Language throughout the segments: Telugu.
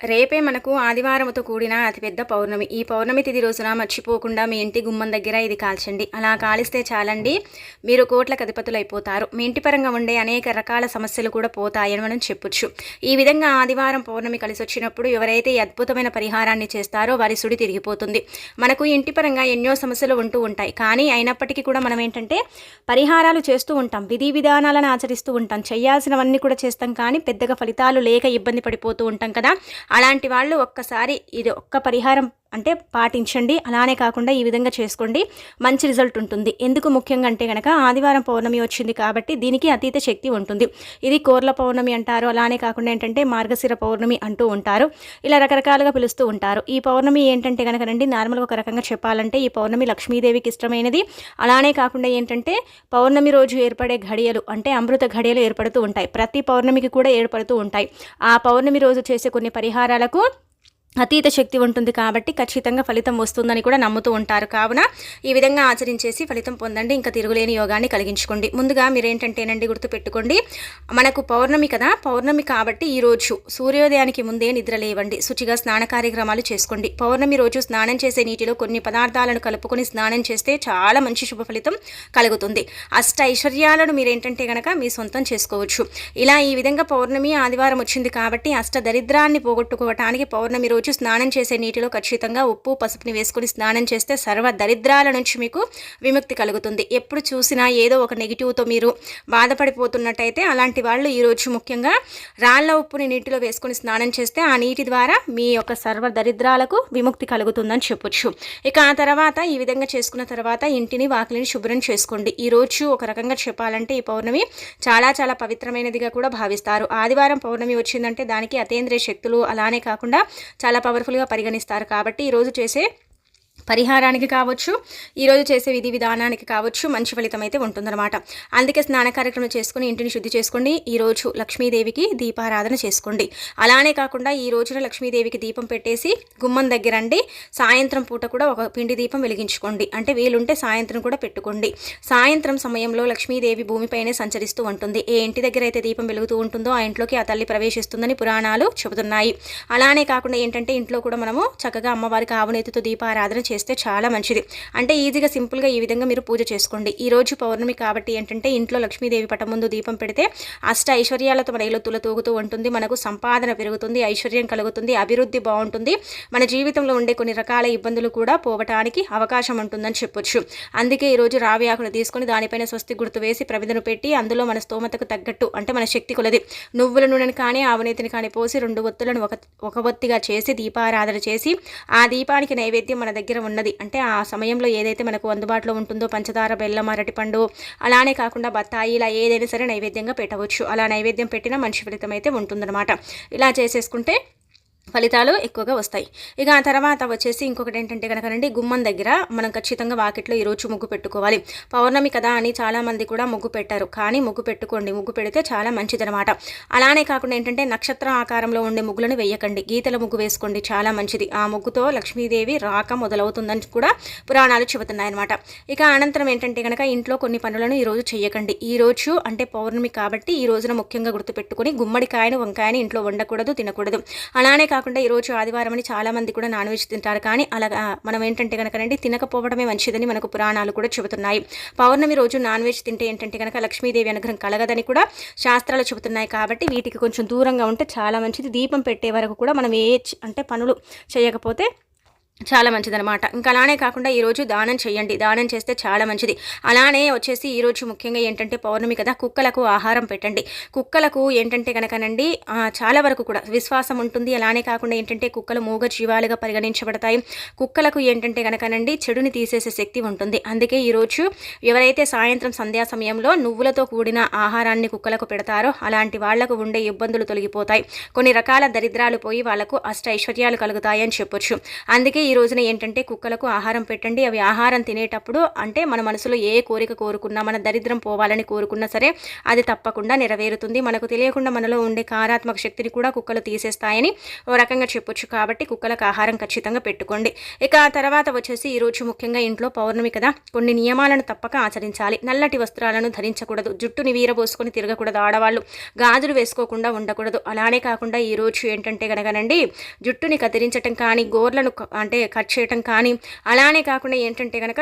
రేపే మనకు ఆదివారంతో కూడిన అతిపెద్ద పౌర్ణమి. ఈ పౌర్ణమి తిది రోజున మర్చిపోకుండా మీ ఇంటి గుమ్మం దగ్గర ఇది కాల్చండి. అలా కాలిస్తే చాలండి. మీరు కోట్ల కధిపతులు అయిపోతారు మీ ఇంటి పరంగా ఉండే అనేక రకాల సమస్యలు కూడా పోతాయని మనం చెప్పొచ్చు. ఈ విధంగా ఆదివారం పౌర్ణమి కలిసి వచ్చినప్పుడు ఎవరైతే ఈ అద్భుతమైన పరిహారాన్ని చేస్తారో వారి సుడి తిరిగిపోతుంది. మనకు ఇంటి పరంగా ఎన్నో సమస్యలు ఉంటూ ఉంటాయి. కానీ అయినప్పటికీ కూడా మనం ఏంటంటే పరిహారాలు చేస్తూ ఉంటాం. విధి విధానాలను ఆచరిస్తూ ఉంటాం. చేయాల్సినవన్నీ కూడా చేస్తాం. కానీ పెద్దగా ఫలితాలు లేక ఇబ్బంది పడిపోతూ ఉంటాం కదా. అలాంటి వాళ్ళు ఒక్కసారి ఇది ఒక్క పరిహారం అంటే పాటించండి. అలానే కాకుండా ఈ విధంగా చేసుకోండి. మంచి రిజల్ట్ ఉంటుంది. ఎందుకు ముఖ్యంగా అంటే కనుక ఆదివారం పౌర్ణమి వచ్చింది కాబట్టి దీనికి అతీత శక్తి ఉంటుంది. ఇది కోర్ల పౌర్ణమి అంటారు. అలానే కాకుండా ఏంటంటే మార్గశిర పౌర్ణమి అంటూ ఉంటారు. ఇలా రకరకాలుగా పిలుస్తూ ఉంటారు. ఈ పౌర్ణమి ఏంటంటే కనుక రండి నార్మల్గా ఒక రకంగా చెప్పాలంటే ఈ పౌర్ణమి లక్ష్మీదేవికి ఇష్టమైనది. అలానే కాకుండా ఏంటంటే పౌర్ణమి రోజు ఏర్పడే ఘడియలు అంటే అమృత ఘడియలు ఏర్పడుతూ ఉంటాయి. ప్రతి పౌర్ణమికి కూడా ఏర్పడుతూ ఉంటాయి. ఆ పౌర్ణమి రోజు చేసే కొన్ని పరిహారాలకు అతీత శక్తి ఉంటుంది కాబట్టి ఖచ్చితంగా ఫలితం వస్తుందని కూడా నమ్ముతూ ఉంటారు. కావున ఈ విధంగా ఆచరించేసి ఫలితం పొందండి. ఇంకా తిరుగులేని యోగాన్ని కలిగించుకోండి. ముందుగా మీరేంటంటేనండి గుర్తుపెట్టుకోండి. మనకు పౌర్ణమి కదా? పౌర్ణమి కాబట్టి ఈ రోజు సూర్యోదయానికి ముందే నిద్ర లేవండి. శుచిగా స్నాన కార్యక్రమాలు చేసుకోండి. పౌర్ణమి రోజు స్నానం చేసే నీటిలో కొన్ని పదార్థాలను కలుపుకొని స్నానం చేస్తే చాలా మంచి శుభ ఫలితం కలుగుతుంది. అష్ట ఐశ్వర్యాలను మీరేంటంటే గనక మీ సొంతం చేసుకోవచ్చు. ఇలా ఈ విధంగా పౌర్ణమి ఆదివారం వచ్చింది కాబట్టి అష్ట దరిద్రాన్ని పోగొట్టుకోవటానికి పౌర్ణమి రోజు స్నానం చేసే నీటిలో ఖచ్చితంగా ఉప్పు పసుపుని వేసుకుని స్నానం చేస్తే సర్వ దరిద్రాల నుంచి మీకు విముక్తి కలుగుతుంది. ఎప్పుడు చూసినా ఏదో ఒక నెగిటివ్తో మీరు బాధపడిపోతున్నట్టయితే అలాంటి వాళ్ళు ఈరోజు ముఖ్యంగా రాళ్ళ ఉప్పుని నీటిలో వేసుకుని స్నానం చేస్తే ఆ నీటి ద్వారా మీ యొక్క సర్వ దరిద్రాలకు విముక్తి కలుగుతుందని చెప్పొచ్చు. ఇక ఆ తర్వాత ఈ విధంగా చేసుకున్న తర్వాత ఇంటిని వాకిలిని శుభ్రం చేసుకోండి. ఈ రోజు ఒక రకంగా చెప్పాలంటే ఈ పౌర్ణమి చాలా చాలా పవిత్రమైనదిగా కూడా భావిస్తారు. ఆదివారం పౌర్ణమి వచ్చిందంటే దానికి అతేంద్రియ శక్తులు అలానే కాకుండా చాలా పవర్ఫుల్గా పరిగణిస్తారు. కాబట్టి ఈరోజు చేసే పరిహారానికి కావచ్చు ఈరోజు చేసే విధి విధానానికి కావచ్చు మంచి ఫలితం అయితే ఉంటుందన్నమాట. అందుకే స్నాన కార్యక్రమం చేసుకుని ఇంటిని శుద్ధి చేసుకోండి. ఈరోజు లక్ష్మీదేవికి దీపారాధన చేసుకోండి. అలానే కాకుండా ఈ రోజున లక్ష్మీదేవికి దీపం పెట్టేసి గుమ్మం దగ్గరండి సాయంత్రం పూట కూడా ఒక పిండి దీపం వెలిగించుకోండి. అంటే వీలుంటే సాయంత్రం కూడా పెట్టుకోండి. సాయంత్రం సమయంలో లక్ష్మీదేవి భూమిపైనే సంచరిస్తూ ఉంటుంది. ఏ ఇంటి దగ్గర అయితే దీపం వెలుగుతూ ఉంటుందో ఆ ఇంట్లోకి ఆ తల్లి ప్రవేశిస్తుందని పురాణాలు చెబుతున్నాయి. అలానే కాకుండా ఏంటంటే ఇంట్లో కూడా మనము చక్కగా అమ్మవారికి ఆవునేతితో దీపారాధన చేస్తాం. చాలా మంచిది. అంటే ఈజీగా సింపుల్గా ఈ విధంగా మీరు పూజ చేసుకోండి. ఈ రోజు పౌర్ణమి కాబట్టి ఏంటంటే ఇంట్లో లక్ష్మీదేవి పటం ముందు దీపం పెడితే అష్ట ఐశ్వర్యాలతో మన ఇల్లు తులతూగుతూ ఉంటుంది. మనకు సంపాదన పెరుగుతుంది ఐశ్వర్యం కలుగుతుంది అభివృద్ధి బాగుంటుంది. మన జీవితంలో ఉండే కొన్ని రకాల ఇబ్బందులు కూడా పోవటానికి అవకాశం ఉంటుందని చెప్పొచ్చు. అందుకే ఈరోజు రావి ఆకును తీసుకొని దానిపైన స్వస్తి గుర్తు వేసి ప్రవిధను పెట్టి అందులో మన స్తోమతకు తగ్గట్టు అంటే మన శక్తి కొలది. నువ్వుల నూనెని కానీ ఆవునేతిని కానీ పోసి రెండు ఒత్తులను ఒక ఒక ఒత్తిగా చేసి దీపారాధన చేసి ఆ దీపానికి నైవేద్యం మన దగ్గర ఉన్నది. అంటే ఆ సమయంలో ఏదైతే మనకు అందుబాటులో ఉంటుందో పంచదార బెల్లం అరటిపండు అలానే కాకుండా బత్తాయి ఇలా ఏదైనా సరే నైవేద్యంగా పెట్టవచ్చు. అలా నైవేద్యం పెట్టినా మంచి ఫలితం అయితే ఉంటుందన్నమాట. ఇలా చేసేసుకుంటే ఫలితాలు ఎక్కువగా వస్తాయి. ఇక ఆ తర్వాత వచ్చేసి ఇంకొకటి ఏంటంటే కనుకనండి గుమ్మం దగ్గర మనం ఖచ్చితంగా వాకిట్లో ఈరోజు ముగ్గు పెట్టుకోవాలి. పౌర్ణమి కదా అని చాలామంది కూడా ముగ్గు పెట్టారు. కానీ ముగ్గు పెట్టుకోండి ముగ్గు పెడితే చాలా మంచిదనమాట అలానే కాకుండా ఏంటంటే నక్షత్ర ఆకారంలో ఉండే ముగ్గులను వేయకండి. గీతల ముగ్గు వేసుకోండి చాలా మంచిది. ఆ ముగ్గుతో లక్ష్మీదేవి రాక మొదలవుతుందని కూడా పురాణాలు చెబుతున్నాయన్నమాట. ఇక అనంతరం ఏంటంటే కనుక ఇంట్లో కొన్ని పనులను ఈరోజు చేయకండి ఈ రోజు అంటే పౌర్ణమి కాబట్టి ఈ రోజున ముఖ్యంగా గుర్తుపెట్టుకుని గుమ్మడికాయను వంకాయని ఇంట్లో వండకూడదు తినకూడదు. అలానే కాకుండా ఈరోజు ఆదివారం అని చాలామంది కూడా నాన్ వెజ్ తింటారు. కానీ అలాగా మనం ఏంటంటే కనుక తినకపోవడమే మంచిదని మనకు పురాణాలు కూడా చెబుతున్నాయి. పౌర్ణమి రోజు నాన్ వెజ్ తింటే ఏంటంటే కనుక లక్ష్మీదేవి అనుగ్రహం కలగదని కూడా శాస్త్రాలు చెబుతున్నాయి. కాబట్టి వీటికి కొంచెం దూరంగా ఉంటే చాలా మంచిది. దీపం పెట్టే వరకు కూడా మనం ఏ అంటే పనులు చేయకపోతే చాలా మంచిదనమాట ఇంకా అలానే కాకుండా ఈరోజు దానం చేయండి. దానం చేస్తే చాలా మంచిది. అలానే వచ్చేసి ఈరోజు ముఖ్యంగా ఏంటంటే పౌర్ణమి కదా కుక్కలకు ఆహారం పెట్టండి. కుక్కలకు ఏంటంటే కనుకనండి చాలా వరకు కూడా విశ్వాసం ఉంటుంది. అలానే కాకుండా ఏంటంటే కుక్కలు మూగ జీవాలుగా పరిగణించబడతాయి. కుక్కలకు ఏంటంటే కనుకనండి చెడుని తీసేసే శక్తి ఉంటుంది. అందుకే ఈరోజు ఎవరైతే సాయంత్రం సంధ్యా సమయంలో నువ్వులతో కూడిన ఆహారాన్ని కుక్కలకు పెడతారో అలాంటి వాళ్ళకు ఉండే ఇబ్బందులు తొలగిపోతాయి. కొన్ని రకాల దరిద్రాలు పోయి వాళ్ళకు అష్ట ఐశ్వర్యాలు కలుగుతాయని చెప్పొచ్చు. అందుకే ఈ రోజున ఏంటంటే కుక్కలకు ఆహారం పెట్టండి. అవి ఆహారం తినేటప్పుడు అంటే మన మనసులో ఏ కోరిక కోరుకున్నా మన దరిద్రం పోవాలని కోరుకున్నా సరే అది తప్పకుండా నెరవేరుతుంది. మనకు తెలియకుండా మనలో ఉండే కారాత్మక శక్తిని కూడా కుక్కలు తీసేస్తాయని ఓ రకంగా చెప్పొచ్చు. కాబట్టి కుక్కలకు ఆహారం ఖచ్చితంగా పెట్టుకోండి. ఇక ఆ తర్వాత వచ్చేసి ఈరోజు ముఖ్యంగా ఇంట్లో పౌర్ణమి కదా. కొన్ని నియమాలను తప్పక ఆచరించాలి. నల్లటి వస్త్రాలను ధరించకూడదు. జుట్టుని వీరబోసుకొని తిరగకూడదు. ఆడవాళ్ళు గాజులు వేసుకోకుండా ఉండకూడదు. అలానే కాకుండా ఈరోజు ఏంటంటే కనుకనండి జుట్టుని కత్తిరించటం కానీ గోర్లను అంటే కట్ చేయటం కానీ అలానే కాకుండా ఏంటంటే కనుక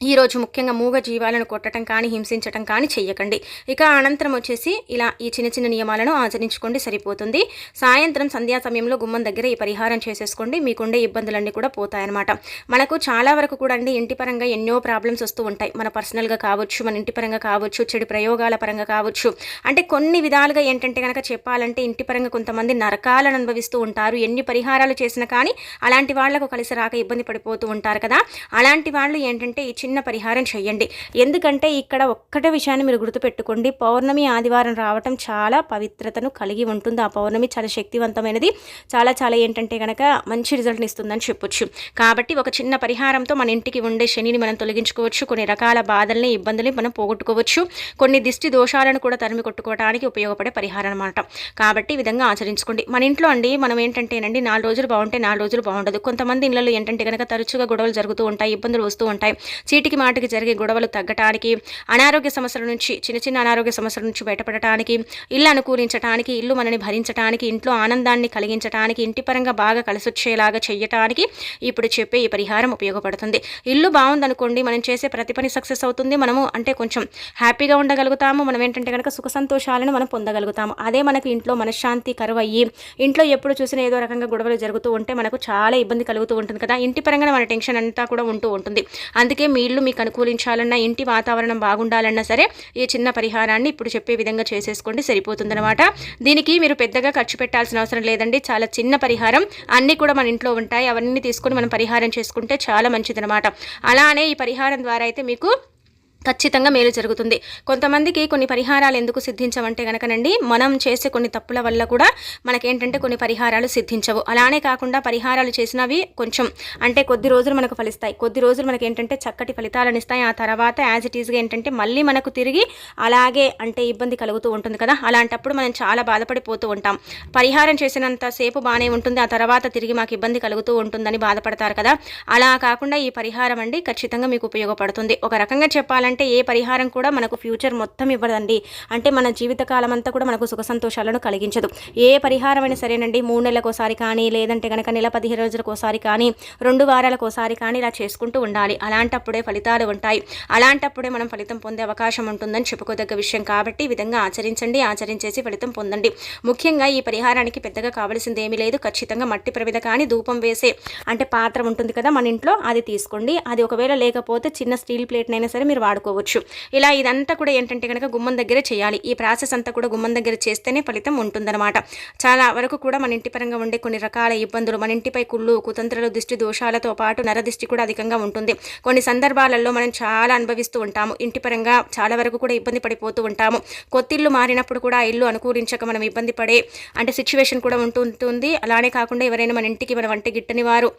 ఈరోజు ముఖ్యంగా మూగ జీవాలను కొట్టడం కానీ హింసించటం కానీ చెయ్యకండి. ఇక అనంతరం వచ్చేసి ఇలా ఈ చిన్న చిన్న నియమాలను ఆచరించుకోండి సరిపోతుంది. సాయంత్రం సంధ్యా సమయంలో గుమ్మం దగ్గర ఈ పరిహారం చేసేసుకోండి. మీకుండే ఇబ్బందులన్నీ కూడా పోతాయన్నమాట. మనకు చాలా వరకు కూడా అండి ఇంటి పరంగా ఎన్నో ప్రాబ్లమ్స్ వస్తూ ఉంటాయి. మన పర్సనల్గా కావచ్చు మన ఇంటి పరంగా కావచ్చు చెడు ప్రయోగాల పరంగా కావచ్చు. అంటే కొన్ని విధాలుగా ఏంటంటే కనుక చెప్పాలంటే ఇంటి పరంగా కొంతమంది నరకాలను అనుభవిస్తూ ఉంటారు. ఎన్ని పరిహారాలు చేసినా కానీ అలాంటి వాళ్ళకు కలిసి రాక ఇబ్బంది పడిపోతూ ఉంటారు కదా. అలాంటి వాళ్ళు ఏంటంటే ఈ చిన్న పరిహారం చేయండి ఎందుకంటే ఇక్కడ ఒక్కటే విషయాన్ని మీరు గుర్తుపెట్టుకోండి. పౌర్ణమి ఆదివారం రావటం చాలా పవిత్రతను కలిగి ఉంటుంది. ఆ పౌర్ణమి చాలా శక్తివంతమైనది. చాలా చాలా ఏంటంటే కనుక మంచి రిజల్ట్ని ఇస్తుందని చెప్పొచ్చు. కాబట్టి ఒక చిన్న పరిహారంతో మన ఇంటికి ఉండే శనిని మనం తొలగించుకోవచ్చు. కొన్ని రకాల బాధల్ని ఇబ్బందుల్ని మనం పోగొట్టుకోవచ్చు. కొన్ని దిష్టి దోషాలను కూడా తరిమి కొట్టుకోవడానికి ఉపయోగపడే పరిహారం అనమాట కాబట్టి ఈ విధంగా ఆచరించుకోండి. మన ఇంట్లో అండి మనం ఏంటంటేనండి నాలుగు రోజులు బాగుంటే నాలుగు రోజులు బాగుండదు. కొంతమంది ఇళ్ళలో ఏంటంటే కనుక తరచుగా గొడవలు జరుగుతూ ఉంటాయి ఇబ్బందులు వస్తూ ఉంటాయి. చీటికి మాటికి జరిగే గొడవలు తగ్గటానికి అనారోగ్య సమస్యల నుంచి చిన్న చిన్న అనారోగ్య సమస్యల నుంచి బయటపడటానికి ఇల్లు అనుకూలించడానికి ఇల్లు మనని భరించడానికి ఇంట్లో ఆనందాన్ని కలిగించడానికి ఇంటి పరంగా బాగా కలిసొచ్చేలాగా చేయటానికి ఇప్పుడు చెప్పే ఈ పరిహారం ఉపయోగపడుతుంది. ఇల్లు బాగుందనుకోండి మనం చేసే ప్రతి పని సక్సెస్ అవుతుంది. మనము అంటే కొంచెం హ్యాపీగా ఉండగలుగుతాము. మనం ఏంటంటే కనుక సుఖ సంతోషాలను మనం పొందగలుగుతాము. అదే మనకు ఇంట్లో మనశ్శాంతి కరువు అయ్యి ఇంట్లో ఎప్పుడు చూసినా ఏదో రకంగా గొడవలు జరుగుతూ ఉంటే మనకు చాలా ఇబ్బంది కలుగుతూ ఉంటుంది కదా. ఇంటి పరంగా మన టెన్షన్ అంతా కూడా ఉంటూ ఉంటుంది. అందుకే మీ ఇల్లు మీకు అనుకూలించాలన్నా ఇంటి వాతావరణం బాగుండాలన్నా సరే ఈ చిన్న పరిహారాన్ని ఇప్పుడు చెప్పే విధంగా చేసేసుకోండి సరిపోతుందన్నమాట. దీనికి మీరు పెద్దగా ఖర్చు పెట్టాల్సిన అవసరం లేదండి. చాలా చిన్న పరిహారం. అన్నీ కూడా మన ఇంట్లో ఉంటాయి. అవన్నీ తీసుకొని మనం పరిహారం చేసుకుంటే చాలా మంచిదనమాట అలానే ఈ పరిహారం ద్వారా అయితే మీకు ఖచ్చితంగా మేలు జరుగుతుంది. కొంతమందికి కొన్ని పరిహారాలు ఎందుకు సిద్ధించవంటే కనుకనండి మనం చేసే కొన్ని తప్పుల వల్ల కూడా మనకేంటంటే కొన్ని పరిహారాలు సిద్ధించవు. అలానే కాకుండా పరిహారాలు చేసినవి కొంచెం అంటే కొద్ది రోజులు మనకు ఫలిస్తాయి. కొద్ది రోజులు మనకి ఏంటంటే చక్కటి ఫలితాలను ఇస్తాయి. ఆ తర్వాత యాజ్ ఇట్ ఈజ్గా ఏంటంటే మళ్ళీ మనకు తిరిగి అలాగే అంటే ఇబ్బంది కలుగుతూ ఉంటుంది కదా. అలాంటప్పుడు మనం చాలా బాధపడిపోతూ ఉంటాం. పరిహారం చేసినంత సేపు బాగానే ఉంటుంది. ఆ తర్వాత తిరిగి మాకు ఇబ్బంది కలుగుతూ ఉంటుందని బాధపడతారు కదా. అలా కాకుండా ఈ పరిహారం అండి ఖచ్చితంగా మీకు ఉపయోగపడుతుంది. ఒక రకంగా చెప్పాలంటే అంటే ఏ పరిహారం కూడా మనకు ఫ్యూచర్ మొత్తం ఇవ్వదండి. అంటే మన జీవితకాలం అంతా కూడా మనకు సుఖ సంతోషాలను కలిగించదు. ఏ పరిహారం అయినా సరేనండి మూడు నెలలకోసారి కానీ లేదంటే కనుక నెల పదిహేను రోజులకోసారి కానీ రెండు వారాలకోసారి కానీ ఇలా చేసుకుంటూ ఉండాలి. అలాంటప్పుడే ఫలితాలు ఉంటాయి. అలాంటప్పుడే మనం ఫలితం పొందే అవకాశం ఉంటుందని చెప్పుకోదగ్గ విషయం కాబట్టి ఈ విధంగా ఆచరించండి ఆచరించేసి ఫలితం పొందండి. ముఖ్యంగా ఈ పరిహారానికి పెద్దగా కావాల్సింది ఏమీ లేదు. ఖచ్చితంగా మట్టి ప్రమిద కానీ ధూపం వేసే అంటే పాత్ర ఉంటుంది కదా మన ఇంట్లో అది తీసుకోండి. అది ఒకవేళ లేకపోతే చిన్న స్టీల్ ప్లేట్నైనా సరే మీరు వాడుకోవచ్చు ఇలా ఇదంతా కూడా ఏంటంటే కనుక గుమ్మం దగ్గరే చేయాలి. ఈ ప్రాసెస్ అంతా కూడా గుమ్మం దగ్గర చేస్తేనే ఫలితం ఉంటుందన్నమాట. చాలా వరకు కూడా మన ఇంటి పరంగా ఉండే కొన్ని రకాల ఇబ్బందులు మన ఇంటిపై కుళ్ళు కుతంత్రలు దిష్టి దోషాలతో పాటు నరదిష్టి కూడా అధికంగా ఉంటుంది. కొన్ని సందర్భాలలో మనం చాలా అనుభవిస్తూ ఉంటాము. ఇంటి పరంగా చాలా వరకు కూడా ఇబ్బంది పడిపోతూ ఉంటాము. కొత్తిల్లు మారినప్పుడు కూడా ఇల్లు అనుకూలించక మనం ఇబ్బంది పడే అంటే సిచ్యువేషన్ కూడా ఉంటుంటుంది. అలానే కాకుండా ఎవరైనా మన ఇంటికి మన వంట గిట్టని వారు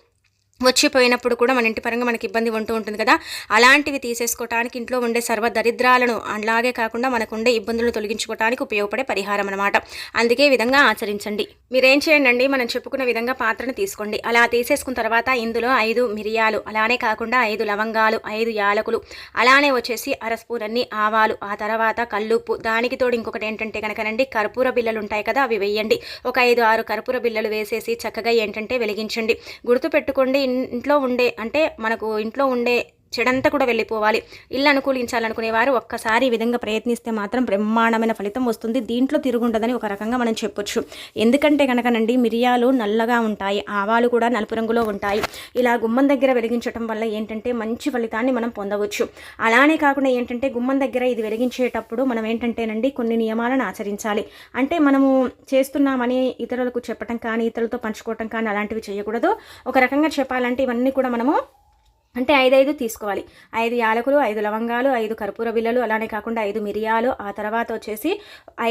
వచ్చిపోయినప్పుడు కూడా మన ఇంటి పరంగా మనకి ఇబ్బంది ఉంటూ ఉంటుంది కదా. అలాంటివి తీసేసుకోవటానికి ఇంట్లో ఉండే సర్వ దరిద్రాలను అలాగే కాకుండా మనకు ఉండే ఇబ్బందులను తొలగించుకోవడానికి ఉపయోగపడే పరిహారం అనమాట అందుకే విధంగా ఆచరించండి. మీరేం చేయండి మనం చెప్పుకున్న విధంగా పాత్రను తీసుకోండి. అలా తీసేసుకున్న తర్వాత ఇందులో ఐదు మిరియాలు అలానే కాకుండా ఐదు లవంగాలు ఐదు యాలకులు అలానే వచ్చేసి అర స్పూన్ అన్ని ఆవాలు ఆ తర్వాత కల్లుప్పు. దానికి తోడు ఇంకొకటి ఏంటంటే కనుకనండి కర్పూర బిల్లలు ఉంటాయి కదా అవి వేయండి. ఒక ఐదు ఆరు కర్పూర బిల్లలు వేసేసి చక్కగా ఏంటంటే వెలిగించండి. గుర్తుపెట్టుకోండి ఇంట్లో ఉండే అంటే మనకు ఇంట్లో ఉండే చెడంతా కూడా వెళ్ళిపోవాలి. ఇల్లు అనుకూలించాలనుకునే వారు ఒక్కసారి ఈ విధంగా ప్రయత్నిస్తే మాత్రం బ్రహ్మాండమైన ఫలితం వస్తుంది. దీంట్లో తిరుగుండదని ఒక రకంగా మనం చెప్పొచ్చు. ఎందుకంటే కనుకనండి మిరియాలు నల్లగా ఉంటాయి. ఆవాలు కూడా నలుపు రంగులో ఉంటాయి. ఇలా గుమ్మం దగ్గర వెలిగించడం వల్ల ఏంటంటే మంచి ఫలితాన్ని మనం పొందవచ్చు. అలానే కాకుండా ఏంటంటే గుమ్మం దగ్గర ఇది వెలిగించేటప్పుడు మనం ఏంటంటేనండి కొన్ని నియమాలను ఆచరించాలి. అంటే మనము చేస్తున్నామని ఇతరులకు చెప్పటం కానీ ఇతరులతో పంచుకోవటం కానీ అలాంటివి చేయకూడదు. ఒక రకంగా చెప్పాలంటే ఇవన్నీ కూడా మనము అంటే ఐదు ఐదు తీసుకోవాలి. ఐదు యాలకులు ఐదు లవంగాలు ఐదు కర్పూర బిళ్ళలు అలానే కాకుండా ఐదు మిరియాలు ఆ తర్వాత వచ్చేసి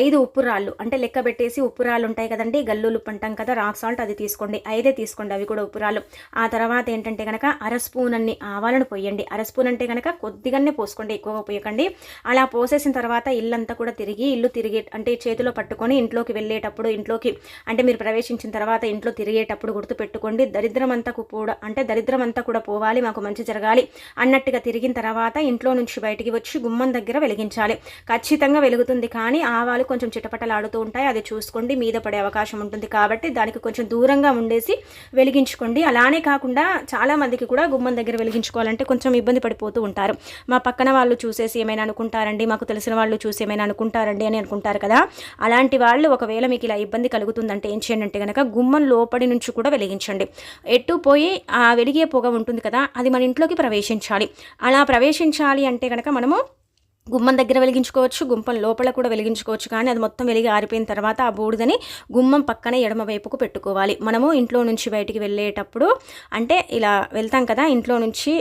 ఐదు ఉప్పు రాళ్ళు. అంటే లెక్క పెట్టేసి ఉప్పు రాళ్ళు ఉంటాయి కదండి గల్లులు పంటం కదా రాక్ సాల్ట్ అది తీసుకోండి. ఐదే తీసుకోండి అవి కూడా ఉప్పు రాళ్ళు. ఆ తర్వాత ఏంటంటే కనుక అర స్పూన్ అన్ని ఆవాలను పోయండి. అర స్పూన్ అంటే కనుక కొద్దిగానే పోసుకోండి ఎక్కువగా పోయకండి. అలా పోసేసిన తర్వాత ఇల్లంతా కూడా తిరిగి ఇల్లు తిరిగి అంటే చేతిలో పట్టుకొని ఇంట్లోకి వెళ్ళేటప్పుడు ఇంట్లోకి అంటే మీరు ప్రవేశించిన తర్వాత ఇంట్లో తిరిగేటప్పుడు గుర్తు పెట్టుకోండి దరిద్రం అంతా కూడా అంటే దరిద్రం అంతా కూడా పోవాలి మాకు మంచి జరగాలి. అన్నట్టుగా తిరిగిన తర్వాత ఇంట్లో నుంచి బయటికి వచ్చి గుమ్మం దగ్గర వెలిగించాలి. ఖచ్చితంగా వెలుగుతుంది కానీ ఆవాలు కొంచెం చిటపటలాడుతూ ఉంటాయి. అది చూసుకోండి. మీద పడే అవకాశం ఉంటుంది కాబట్టి దానికి కొంచెం దూరంగా ఉండేసి వెలిగించుకోండి. అలానే కాకుండా చాలా మందికి కూడా గుమ్మం దగ్గర వెలిగించుకోవాలంటే కొంచెం ఇబ్బంది పడిపోతూ ఉంటారు. మా పక్కన వాళ్ళు చూసేసి ఏమైనా అనుకుంటారండి? మాకు తెలిసిన వాళ్ళు చూసి ఏమైనా అనుకుంటారండి అని అనుకుంటారు కదా? అలాంటి వాళ్ళు ఒకవేళ మీకు ఇలా ఇబ్బంది కలుగుతుందంటే ఏం చేయండి అంటే కనుక గుమ్మం లోపడి నుంచి కూడా వెలిగించండి. ఎటు పోయి ఆ వెలిగే పొగ ఉంటుంది కదా? అది మన ఇంట్లోకి ప్రవేశించాలి. అలా ప్రవేశించాలి అంటే కనుక మనము గుమ్మం దగ్గర వెలిగించుకోవచ్చు గుంపం లోపల కూడా వెలిగించుకోవచ్చు. కానీ అది మొత్తం వెలిగి ఆరిపోయిన తర్వాత ఆ బూడిదని గుమ్మం పక్కనే ఎడమ వైపుకు పెట్టుకోవాలి. మనము ఇంట్లో నుంచి బయటికి వెళ్ళేటప్పుడు అంటే ఇలా వెళ్తాం కదా ఇంట్లో నుంచి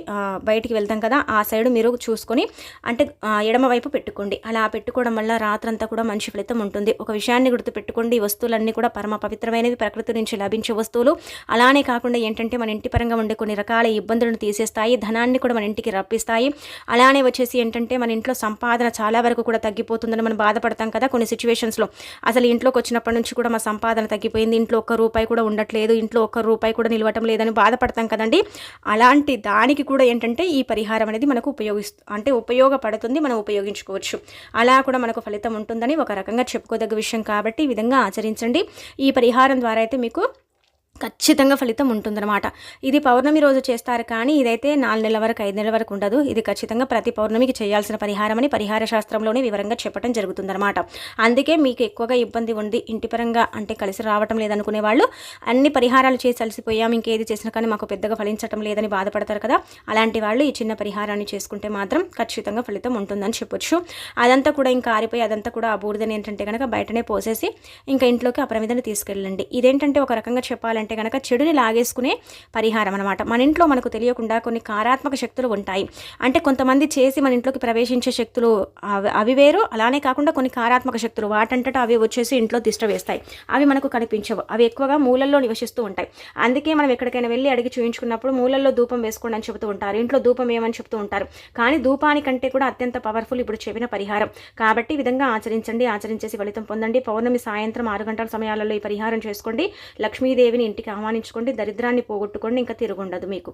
బయటికి వెళ్తాం కదా ఆ సైడ్ మీరు చూసుకొని అంటే ఎడమ వైపు పెట్టుకోండి. అలా పెట్టుకోవడం వల్ల రాత్రంతా కూడా మంచి ఫలితం ఉంటుంది. ఒక విషయాన్ని గుర్తుపెట్టుకోండి. ఈ వస్తువులన్నీ కూడా పరమ పవిత్రమైనవి ప్రకృతి నుంచి లభించే వస్తువులు. అలానే కాకుండా ఏంటంటే మన ఇంటి పరంగా ఉండే కొన్ని రకాల ఇబ్బందులను తీసేస్తాయి. ధనాన్ని కూడా మన ఇంటికి రప్పిస్తాయి. అలానే వచ్చేసి ఏంటంటే మన ఇంట్లో సంపాదన చాలా వరకు కూడా తగ్గిపోతుందని మనం బాధపడతాం కదా కొన్ని సిచ్యువేషన్స్లో అసలు ఇంట్లోకి వచ్చినప్పటి నుంచి కూడా మా సంపాదన తగ్గిపోయింది. ఇంట్లో ఒక్క రూపాయి కూడా ఉండట్లేదు. ఇంట్లో ఒక్క రూపాయి కూడా నిలవటం లేదని బాధపడతాం కదండి. అలాంటి దానికి కూడా ఏంటంటే ఈ పరిహారం అనేది మనకు ఉపయోగిస్తు అంటే ఉపయోగపడుతుంది. మనం ఉపయోగించుకోవచ్చు. అలా కూడా మనకు ఫలితం ఉంటుందని ఒక రకంగా చెప్పుకోదగ్గ విషయం కాబట్టి ఈ విధంగా ఆచరించండి. ఈ పరిహారం ద్వారా అయితే మీకు ఖచ్చితంగా ఫలితం ఉంటుందన్నమాట. ఇది పౌర్ణమి రోజు చేస్తారు కానీ ఇదైతే నాలుగు నెలల వరకు ఐదు నెలల వరకు ఉండదు. ఇది ఖచ్చితంగా ప్రతి పౌర్ణమికి చేయాల్సిన పరిహారం అని పరిహార శాస్త్రంలోనే వివరంగా చెప్పడం జరుగుతుందన్నమాట. అందుకే మీకు ఎక్కువగా ఇబ్బంది ఉంది ఇంటి పరంగా అంటే కలిసి రావటం లేదనుకునే వాళ్ళు అన్ని పరిహారాలు చేసి అలసిపోయాం ఇంకేది చేసినా కానీ మాకు పెద్దగా ఫలించటం లేదని బాధపడతారు కదా. అలాంటి వాళ్ళు ఈ చిన్న పరిహారాన్ని చేసుకుంటే మాత్రం ఖచ్చితంగా ఫలితం ఉంటుందని చెప్పొచ్చు. అదంతా కూడా ఇంకా ఆరిపోయి అదంతా కూడా ఆ బూడిదని ఏంటంటే కనుక బయటనే పోసేసి ఇంకా ఇంట్లోకి అప్రమిదని తీసుకెళ్ళండి. ఇదేంటంటే ఒక రకంగా చెప్పాలంటే అంటే కనుక చెడుని లాగేసుకునే పరిహారం అనమాట మన ఇంట్లో మనకు తెలియకుండా కొన్ని కారాత్మక శక్తులు ఉంటాయి. అంటే కొంతమంది చేసి మన ఇంట్లోకి ప్రవేశించే శక్తులు అవి వేరు. అలానే కాకుండా కొన్ని కారాత్మక శక్తులు వాటంతటా అవి వచ్చేసి ఇంట్లో తిష్ట వేస్తాయి. అవి మనకు కనిపించవు. అవి ఎక్కువగా మూలల్లో నివసిస్తూ ఉంటాయి. అందుకే మనం ఎక్కడికైనా వెళ్ళి అడిగి చూయించుకున్నప్పుడు మూలల్లో ధూపం వేసుకోండి అని చెబుతూ ఉంటారు. ఇంట్లో ధూపం ఏమని చెప్తూ ఉంటారు. కానీ ధూపానికంటే కూడా అత్యంత పవర్ఫుల్ ఇప్పుడు చెప్పిన పరిహారం. కాబట్టి ఈ విధంగా ఆచరించండి. ఆచరించేసి ఫలితం పొందండి. పౌర్ణమి సాయంత్రం ఆరు గంటల సమయాలలో ఈ పరిహారం చేసుకోండి. లక్ష్మీదేవిని ఇంటికి ఆహ్వానించుకోండి దరిద్రాన్ని పోగొట్టుకోండి ఇంకా తిరుగుండదు మీకు.